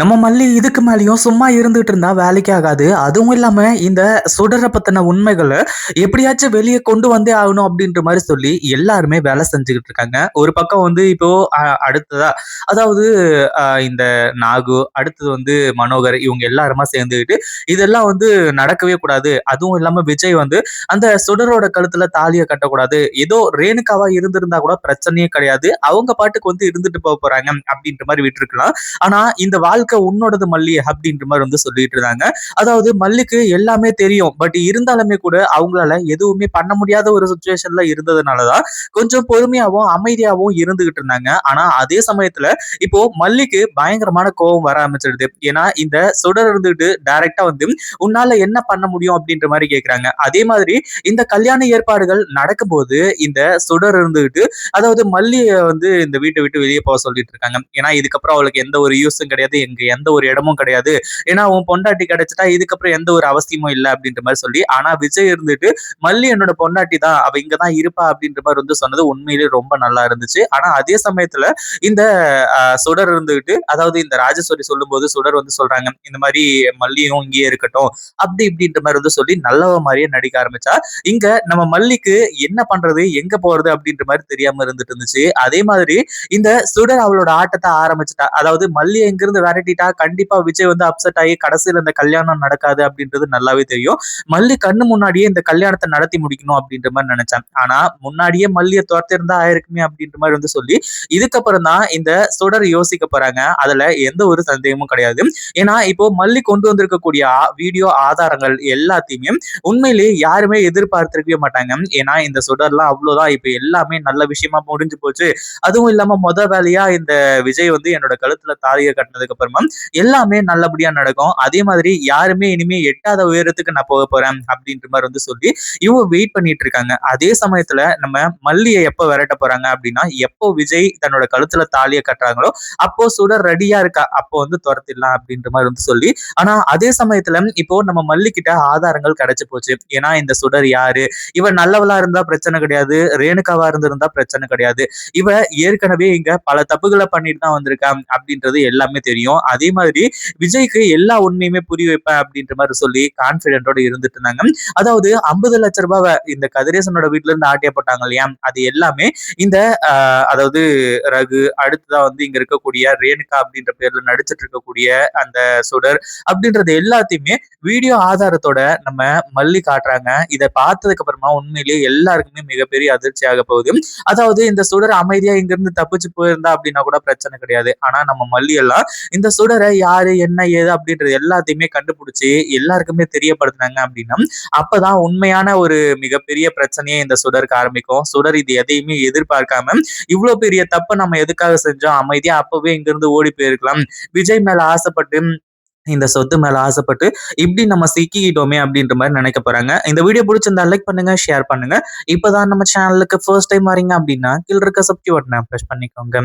நம்ம மல்லி இதுக்கு மேலேயும் சும்மா இருந்துட்டு இருந்தா வேலைக்கு ஆகாது. அதுவும் இல்லாம இந்த சுடரை பத்தின உண்மைகளை எப்படியாச்சும் வெளியே கொண்டு வந்தே ஆகணும் அப்படின்ற மாதிரி சொல்லி எல்லாருமே வேலை செஞ்சுக்கிட்டு இருக்காங்க. ஒரு பக்கம் வந்து இப்போ அடுத்ததா அதாவது இந்த நாகு அடுத்தது வந்து மனோகர் இவங்க எல்லாருமா சேர்ந்துக்கிட்டு இதெல்லாம் வந்து நடக்கவே கூடாது. அதுவும் இல்லாம விஜய் வந்து அந்த சுடரோட கழுத்துல தாலியை கட்டக்கூடாது. ஏதோ ரேணுகாவா இருந்திருந்தா கூட பிரச்சனையே கிடையாது. அவங்க பாட்டுக்கு வந்து இருந்துட்டு போக போறாங்க அப்படின்ற மாதிரி விட்டுருக்கலாம். ஆனா இந்த வாழ்க்கை உன்னோடது மல்லி அப்படின்ற மாதிரி வந்து சொல்லிட்டு இருந்தாங்க. அதாவது மல்லிக்கு எல்லாமே தெரியும். பட் இருந்தாலுமே கூட அவங்களால எதுவுமே பண்ண முடியாத ஒரு சுச்சுவேஷன்ல இருந்ததுனாலதான் கொஞ்சம் பொறுமையாவும் அமைதியாவும் இருந்துகிட்டு இருந்தாங்க. ஆனா அதே சமயத்துல இப்போ மல்லிக்கு பயங்கரமான கோபம் வர ஆரம்பிச்சிடுது ஏன்னா இந்த சுடர் இருந்துட்டு டைரக்டா வந்து உன்னால என்ன பண்ண முடியும் அப்படின்ற மாதிரி கேக்குறாங்க. அதே மாதிரி இந்த கல்யாண ஏற்பாடுகள் நடக்கும்போது இந்த சுடர் இருந்துகிட்டு அதாவது மல்லிய வந்து இந்த வீட்டை விட்டு வெளியே போக சொல்லிட்டு இருக்காங்க. ஏன்னா இதுக்கப்புறம் அவளுக்கு எந்த ஒரு யூஸும் கிடையாது. எங்க எந்த ஒரு இடமும் கிடையாது. ஏன்னா உன் பொண்டாட்டி கிடைச்சிட்டா இதுக்கப்புறம் எந்த ஒரு அவசியமும் இல்லை அப்படின்ற மாதிரி சொல்லி ஆனா விஜய் இருந்துட்டு மல்லி என்னோட பொண்டாட்டி தான் அவ இங்கதான் இருப்பா அப்படின்ற மாதிரி வந்து சொன்னது உண்மையிலேயே ரொம்ப நல்லா இருந்துச்சு. ஆனா அதே சமயத்துல இந்த சுடர் இருந்துகிட்டு அதாவது இந்த ராஜஸ்வரி சொல்லும் போது சுடர் வந்து சொல்றாங்க இந்த மாதிரி மல்லியும் இங்கேயே இருக்கட்டும் அப்படி இப்படின்ற மாதிரி வந்து சொல்லி நல்லவ மாதிரியே நடிக்க ஆரம்பிச்சா. இங்க நம்ம மல்லிக்கு என்ன பண்றது எங்க போறது அப்படின்ற மாதிரி தெரியாம இருந்துட்டு இருந்துச்சு. அதே மாதிரி இந்த சுடர் அவளோட ஆட்டத்தை ஆரம்பிச்சுட்டா அதாவது மல்லி எங்கிருந்து விரட்டிட்டா கண்டிப்பா விஜய் வந்து அப்செட் ஆகி கடைசியில் இந்த கல்யாணம் நடக்காது அப்படின்றது நல்லாவே தெரியும். மல்லி கண்ணு முன்னாடியே இந்த கல்யாணத்தை நடத்தி முடிக்கணும் அப்படின்ற மாதிரி நினைச்சேன். ஆனா முன்னாடியே மல்லியை துரத்திருந்தா ஆயிருக்குமே அப்படின்ற மாதிரி வந்து சொல்லி இதுக்கப்புறம் தான் இந்த சுடர் யோசிக்க போறாங்க. அதுல எந்த ஒரு சந்தேகமும் கிடையாது. ஏன்னா இப்போ மல்லி கொண்டு வந்திருக்கக்கூடிய வீடியோ ஆதாரங்கள் எல்லாத்தையுமே உண்மையிலேயே யாருமே எதிர்பார்த்திருக்கவே மாட்டாங்க. ஏன்னா இந்த சுடர்லாம் அவ்வளவுதான். இப்ப எல்லாமே நல்ல விஷயமா முடிஞ்சு போச்சு. அதுவும் இல்லாம மொத வேலையா இந்த விஜய் வந்து என்னோட கழுத்துல தாலியை கட்டினதுக்கு அப்புறம் எல்லாமே நல்லபடியா நடக்கும். அதே மாதிரி யாருமே இனிமே எட்டாத உயரத்துக்கு நான் போக போறேன் அப்படின்ற மாதிரி வந்து சொல்லி இவங்க வெயிட் பண்ணிட்டு இருக்காங்க. அதே சமயத்துல நம்ம மல்லியை எப்ப விரட்ட போறாங்க அப்படின்னா எப்போ விஜய் தன்னோட கழுத்துல தாலியை கட்டுறாங்களோ அப்போ சுடர் ரெடியா இருக்கா அப்போ வந்து துரத்திடலாம் அப்படின்ற மாதிரி வந்து சொல்லி ஆனா அதே சமயத்துல இப்போ நம்ம மல்லிக்கிட்ட ஆதாரங்கள் கிடைச்சு போச்சு. ஏன்னா இந்த சுடர் யாரு? இவ நல்லவளா இருந்தா பிரச்சனை கிடையாது. ரேணுகாவா இருந்திருந்தா பிரச்சனை கிடையாது. இவ ஏற்கனவே இங்க பல தப்புகளை பண்ணிட்டு தான் வந்திருக்கா அப்படின்றது எல்லாமே தெரியும். அதே மாதிரி விஜய்க்கு எல்லா உண்மையுமே புரிய வைப்பேன் அப்படின்ற மாதிரி சொல்லி கான்பிடென்ட்டோட இருந்துட்டு இருந்தாங்க. அதாவது ஐம்பது லட்ச ரூபாவை இந்த கதிரேசனோட வீட்டுல இருந்து ஆட்டியப்பட்டாங்க இல்லையா? அது எல்லாமே இந்த அதாவது ரகு அடுத்ததா வந்து இங்க இருக்கக்கூடிய ரேணுகா அப்படின்ற பேர்ல நடிச்சிட்டு இருக்கக்கூடிய அந்த சுடர் அப்படின்றது எல்லாத்தையுமே வீடியோ ஆதாரத்தோட நம்ம மல்லி காட்டுறாங்க. இதை பார்த்ததுக்கு அப்புறமா உண்மையிலேயே எல்லாருக்குமே மிகப்பெரிய அதிர்ச்சி ஆக போகுது. அதாவது இந்த சுடர் அமைதியா இங்க இருந்து தப்பிச்சு போயிருந்தா அப்படின்னா கூட பிரச்சனை கிடையாது. ஆனா நம்ம மல்லி எல்லாம் இந்த சுடரை யாரு என்ன ஏது அப்படின்றது எல்லாத்தையுமே கண்டுபிடிச்சு எல்லாருக்குமே தெரியப்படுத்துனாங்க அப்படின்னா அப்பதான் உண்மையான ஒரு மிகப்பெரிய பிரச்சனையே இந்த சுடருக்கு ஆரம்பிக்கும். சுடர் இது எதையுமே எதிர்பார்க்காம இவ்வளவு பெரிய தப்பை நம்ம எதுக்காக செஞ்சோம்? அமைதியா அப்பவே இங்கிருந்து ஓடி போயிருக்கலாம். விஜய் மேல ஆசைப்பட்டு இந்த சொத்து மேல ஆசைப்பட்டு இப்படி நம்ம சிக்கிக்கிட்டோமே அப்படின்ற மாதிரி நினைக்க போறாங்க. இந்த வீடியோ பிடிச்சிருந்தா லைக் பண்ணுங்க ஷேர் பண்ணுங்க. இப்பதான் நம்ம சேனலுக்கு ஃபர்ஸ்ட் டைம் வரீங்க அப்படின்னா கீழ இருக்க சப்ஸ்கிரைப் பட்டனை ப்ரெஸ் பண்ணிக்கோங்க.